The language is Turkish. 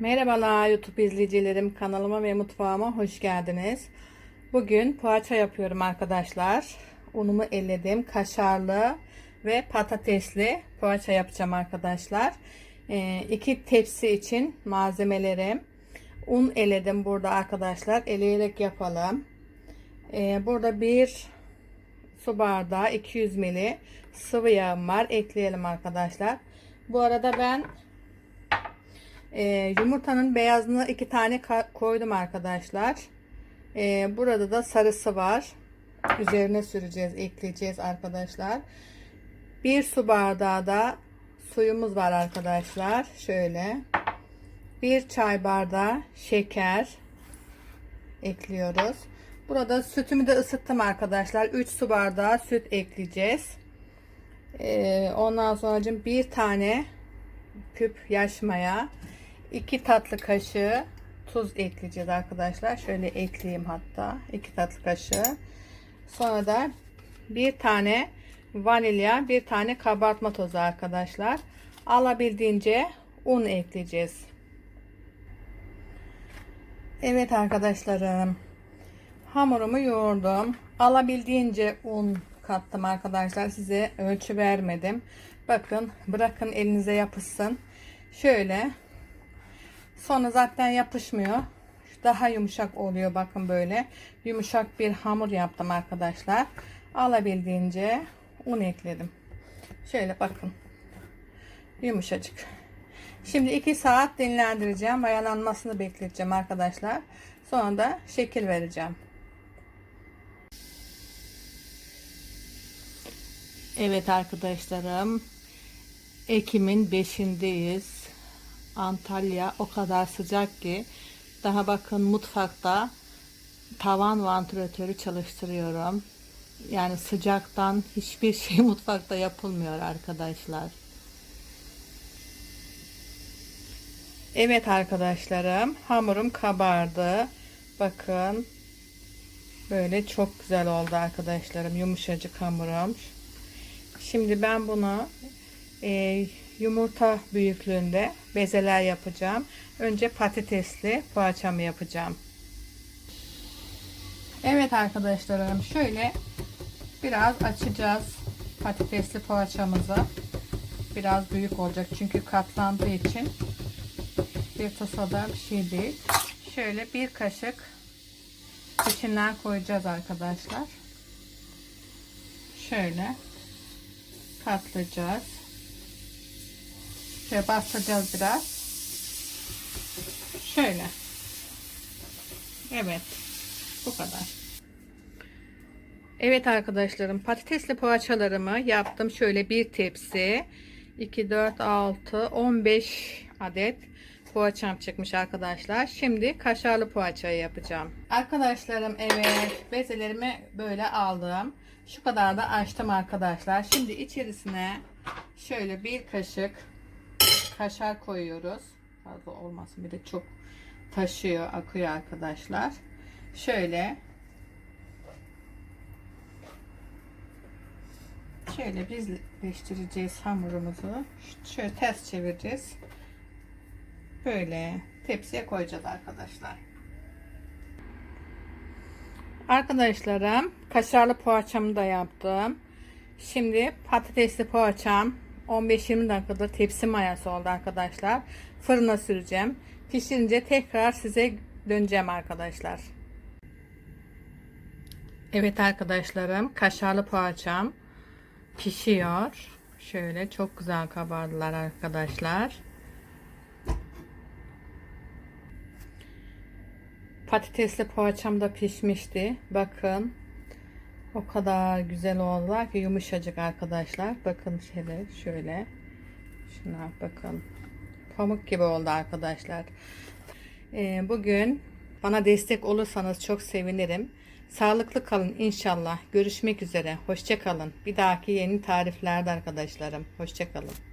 Merhabalar YouTube izleyicilerim. Kanalıma ve mutfağıma hoş geldiniz. Bugün poğaça yapıyorum arkadaşlar. Unumu elledim. Kaşarlı ve patatesli poğaça yapacağım arkadaşlar. Ee, iki tepsi için malzemelerim. Un eledim burada arkadaşlar. Eleyerek yapalım. Ee, burada bir su bardağı 200 ml sıvı yağım var. Ekleyelim arkadaşlar. Bu arada ben e, yumurtanın beyazını iki tane koydum arkadaşlar. E, burada da sarısı var. Üzerine süreceğiz, ekleyeceğiz arkadaşlar. Bir su bardağı da suyumuz var arkadaşlar. Şöyle. Bir çay bardağı şeker ekliyoruz. Burada sütümü de ısıttım arkadaşlar. 3 su bardağı süt ekleyeceğiz. Ee, ondan sonra bir tane küp yaş maya, 2 tatlı kaşığı tuz ekleyeceğiz arkadaşlar. Şöyle ekleyeyim hatta 2 tatlı kaşığı. Sonra da bir tane vanilya, bir tane kabartma tozu arkadaşlar. Alabildiğince un ekleyeceğiz. Evet arkadaşlarım. Hamurumu yoğurdum. Alabildiğince un kattım arkadaşlar. Size ölçü vermedim. Bakın bırakın elinize yapışsın. Şöyle. Sonra zaten yapışmıyor. Daha yumuşak oluyor bakın böyle. Yumuşak bir hamur yaptım arkadaşlar. Alabildiğince un ekledim. Şöyle bakın. Yumuşacık. Şimdi 2 saat dinlendireceğim. Mayalanmasını bekleteceğim arkadaşlar. Sonra da şekil vereceğim. Evet arkadaşlarım. Ekim'in 5'indeyiz. Antalya o kadar sıcak ki daha bakın mutfakta tavan vantilatörü çalıştırıyorum. Yani sıcaktan hiçbir şey mutfakta yapılmıyor arkadaşlar. Evet arkadaşlarım hamurum kabardı. Bakın böyle çok güzel oldu arkadaşlarım yumuşacık hamurum. Şimdi ben bunu e, yumurta büyüklüğünde bezeler yapacağım. Önce patatesli poğaçamı yapacağım. Evet arkadaşlarım şöyle biraz açacağız patatesli poğaçamızı. Biraz büyük olacak çünkü katlandığı için bir tasada bir şey değil. Şöyle bir kaşık içinden koyacağız arkadaşlar. Şöyle katlayacağız. Şöyle bastıracağız biraz. Şöyle. Evet. Bu kadar. Evet arkadaşlarım patatesli poğaçalarımı yaptım. Şöyle bir tepsi. 2, 4, 6, 15 adet poğaçam çıkmış arkadaşlar. Şimdi kaşarlı poğaçayı yapacağım. Arkadaşlarım evet bezelerimi böyle aldım. Şu kadar da açtım arkadaşlar. Şimdi içerisine şöyle bir kaşık kaşar koyuyoruz. Fazla olmasın bir de çok taşıyor, akıyor arkadaşlar. Şöyle şöyle bizleştireceğiz hamurumuzu. Şöyle ters çevireceğiz. Böyle tepsiye koyacağız arkadaşlar. Arkadaşlarım kaşarlı poğaçamı da yaptım. Şimdi patatesli poğaçam 15-20 dakikada tepsi mayası oldu arkadaşlar. Fırına süreceğim. Pişirince tekrar size döneceğim arkadaşlar. Evet arkadaşlarım kaşarlı poğaçam pişiyor. Şöyle çok güzel kabardılar arkadaşlar. Patatesli poğaçam da pişmişti. Bakın. O kadar güzel oldular ki yumuşacık arkadaşlar. Bakın şöyle şöyle. Şuna bakın. Pamuk gibi oldu arkadaşlar. Ee, bugün bana destek olursanız çok sevinirim. Sağlıklı kalın inşallah. Görüşmek üzere. Hoşçakalın. Bir dahaki yeni tariflerde arkadaşlarım. Hoşçakalın.